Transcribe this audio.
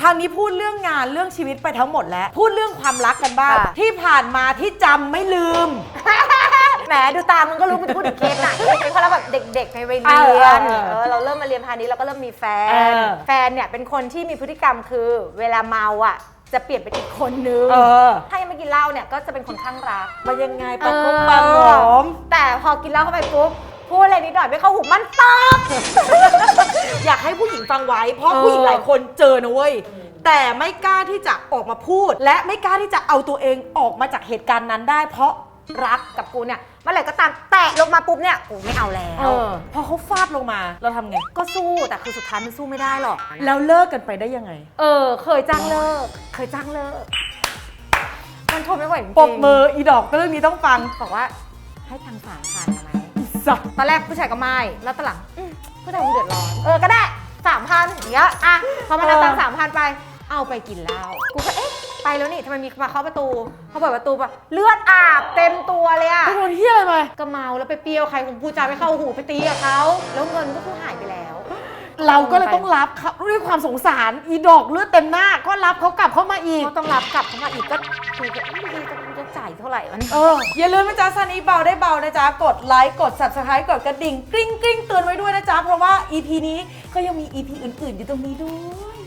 คราวนี้พูดเรื่องงานเรื่องชีวิตไปทั้งหมดแล้ว พูดเรื่องความรักกันบ้าง ค่ะ ที่ผ่านมาที่จำไม่ลืม แหมดูตามมันก็รู้มันจะพูดถึงเคสไหนเพราะเราแบบเด็กๆในวัยเรียนเออเออเออเราเริ่มมาเรียนพาณิชย์เราก็เริ่มมีแฟเอน อแฟนเนี่ยเป็นคนที่มีพฤติกรรมคือ เวลาเมาอะ จะเปลี่ยนเป็นอีกคนนึงเออ ถ้ายังไม่กินเหล้าเนี่ยก็จะเป็นคนข้างรัก มายังไงเอปะอกบปะหอม แต่พอกินเหล้าเข้าไปปุ๊บ พูดอะไรนิดหน่อยไม่เข้าหูมันตอบ อยากให้ผู้หญิงฟังไว้ เพราะเออผู้หญิงหลายคนเจอนะเว้ย แต่ไม่กล้าที่จะออกมาพูด และไม่กล้าที่จะเอาตัวเองออกมาจากเหตุการณ์นั้นได้ เพราะรักกับกูเนี่ยเมื่อไหร่ก็ตามแตะลงมาปุ๊บเนี่ยกูไม่เอาแล้ว เออ พอเขาฟาดลงมาเราทำไง ก็สู้แต่คือสุดท้ายมันสู้ไม่ได้หรอก แล้วเลิกกันไปได้ยังไง เออ เคยจ้างเลิก เคยจ้างเลิก มันทนไม่ไหวจริงๆปรบมืออีดอกเรื่องนี้ต้องฟัง บอกว่าให้ทางสามพันไหม สักตอนแรกผู้ชายก็ไม่ แล้วตอนหลังอืมผู้ชายคงเดือดร้อน เออ ก็ได้สามพันอย่างเงี้ยอะพอมันเอาตังสามพันไป เอาไปกินเหล้า กูก็เอ๊ะ ไปแล้วนี่ทำไมมีมาเคาะประตู เขาเปิดประตูแบบเลือดอาบเต็มตัวเลยอะเป็นคนที่อะไรมาก็เมาแล้วไปเปรี้ยวใครคงพูดจาไม่เข้าหูไปตีกับเขาแล้วเงินก็คือหายไปแล้ว เราก็เลยต้องรับเขาด้วยความสงสารอีดอกเลือดเต็มหน้าก็รับเขากลับเข้ามา อีก ก็ต้องรับกลับเข้ามาอีกก็คือก็ไม่ดีจะจะจ่ายเท่าไหร่มัน เอออย่าลืมนะจ๊ะซันนี้เบาได้เบานะจ๊ะ กดไลค์ กด subscribe กดกระดิ่งกริ๊งกริ๊งเตือนไว้ด้วยนะจ๊ะ เพราะว่า EP นี้ก็ยังมี EP อื่นๆ อยู่ตรงนี้ด้วย